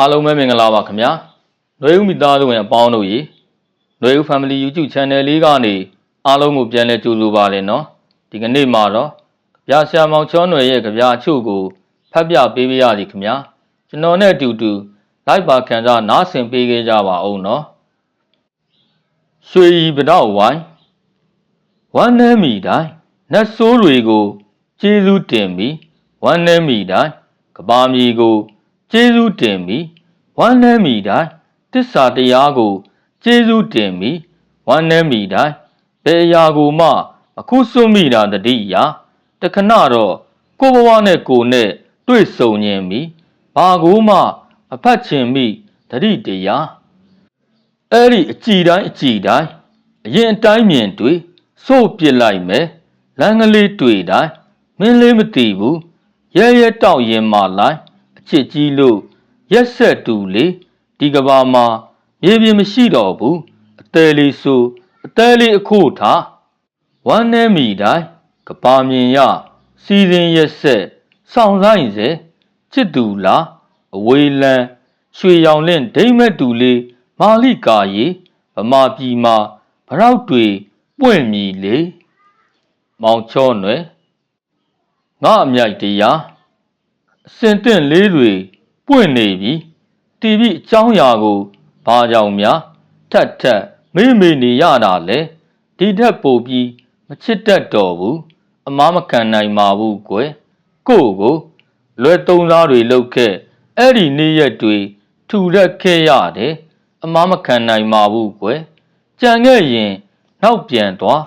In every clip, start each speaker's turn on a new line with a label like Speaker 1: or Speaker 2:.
Speaker 1: အားလုံးပဲမင်္ဂလာပါခင်ဗျာ။နှွေဦးမိသားစုဝင်အပေါင်းတို့ရေနှွေဦး Family YouTube Channel လေးကနေအားလုံးကိုပြန်လည်ကြိုဆိုပါရစေနော်။ဒီကနေ့မှာတော့ကြပြဆရာမောင်ချောနှွေရဲ့ကြပြအချို့ကိုဖတ်ပြပေးပါရစေခင်ဗျာ။ကျွန်တော်နဲ့အတူတူ live ပါခံစားနားဆင်ပေးခဲ့ကြပါအောင်နော်။ရွှေဤပတော့ဝိုင်းဝမ်းနှဲမိတိုင်းနတ်ဆိုးတွေကိုကျေးဇူးတင်ပြီးဝမ်းနှဲမိတိုင်းကဘာမီကို ကျေးဇူးတင်ပြီးဝမ်းနည်းမိတိုင်းတစ္ဆာတရားကိုကျေးဇူးတင်ပြီးဝမ်းနည်းမိတိုင်းဘယ်အရာကိုမှ အခုစွန့်မိတာတတိယတခဏတော့ကိုယ်ဘဝနဲ့ကိုယ်နဲ့တွေ့ဆုံခြင်းမိဘာကိုမှမဖတ်ချင်မိတတိတရားအဲ့ဒီအကြည်တိုင်းအကြည်တိုင်းအရင်အတိုင်းမြင်တွေ့စို့ပစ်လိုက်မယ်လမ်းကလေးတွေ့တိုင်းမင်းလေးမသိဘူးရဲရဲတောက်ရင်မှလိုက်အ ချစ်ကြီးလို့ရက်ဆက်တူလေဒီကဘာမှာမြေပြင်မရှိတော့ဘူးအသေးလေးဆိုအသေးလေးအခုထားဝမ်းနေမိတိုင်းကဘာမြင်ရစီစဉ်ရက်ဆက်ဆောင်ဆိုင်စေချစ်သူလားအဝေးလန်းရွှေရောင်လင့်ဒိမ့်မဲ့တူလေးမာလိကာရီဗမာပြည်မှာဗရောက်တွေပွင့်မြည်လေမောင်ချောနွယ်ငါအမြိုက်တရားအ စင်တင့်လေးတွေပွင့်နေပြီတီဗီအကြောင်းအရာကိုဘာကြောင့်များထက်ထက်မေ့မေ့နေရတာလဲဒီထက်ပိုပြီးမချစ်တတ်တော့ဘူးအမားမခံနိုင်ပါဘူးကွယ်ကို့ကိုလွယ်တုံးသားတွေလောက်ခဲ့အဲ့ဒီနေ့ရက်တွေထူရက်ခဲ့ရတယ်အမားမခံနိုင်ပါဘူးကွယ်ကြံခဲ့ရင်နောက်ပြန်သွား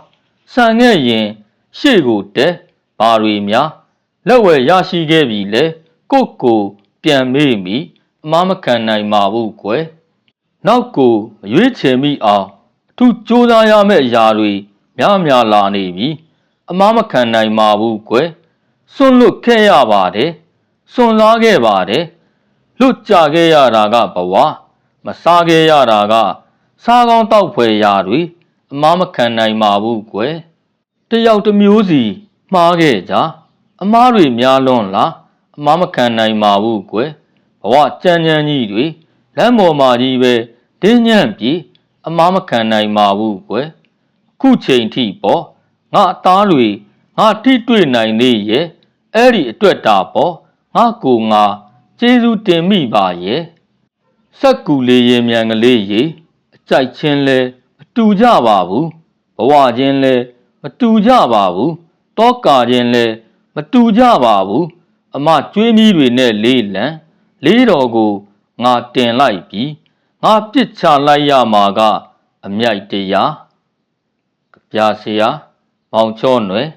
Speaker 1: ဆန်ခဲ့ရင်ရှေ့ကိုတက်ဘာတွေများလက်ဝဲရရှိခဲ့ပြီလေ ကို့ကိုပြန်မေ့မိအမားမခံနိုင်ပါဘူးကွယ်နောက်ကိုမရွေးချယ်မိအောင်အထူးကြိုးစားရမယ့်အရာတွေများများလာနေပြီအမားမခံနိုင်ပါဘူးကွယ်စွန့်လွတ်ခဲ့ရပါတယ်စွန့်စားခဲ့ပါတယ်လွတ်ကြခဲ့ရတာကဘဝမစားခဲ့ရတာကစားကောင်းတောက်ဖွယ်ရာတွေအမားမခံနိုင်ပါဘူးကွယ်တယောက်တစ်မျိုးစီမှားခဲ့ကြအမားတွေများလွန်းလား အမားမခံနိုင်ပါဘူးကွယ်ဘဝကြမ်းကြမ်းကြီးတွေလမ်းပေါ်မှာကြီးပဲတင်းညံ့ပြီးအမားမခံနိုင်ပါဘူးကွယ်ခုချိန်ထိပေါ့ငါအသားတွေငါထိတွေ့နိုင်နေရဲ့အဲ့ဒီအတွက်တာပေါ့ငါကိုငါကျေးဇူးတင်မိပါရဲ့စက်ကူလေးရေမြန်ကလေးရေအကြိုက်ချင်းလဲမတူကြပါဘူးဘဝချင်းလဲမတူကြပါဘူးတောကာချင်းလဲမတူကြပါဘူး အမကျွေးမီးတွေနဲ့လေးလံလေးတော်ကိုငါတင်လိုက်ပြီးငါပြစ်ချလိုက်ရမှာက အမြိုက်တရားကြပြဆရာမောင်ချောနွယ်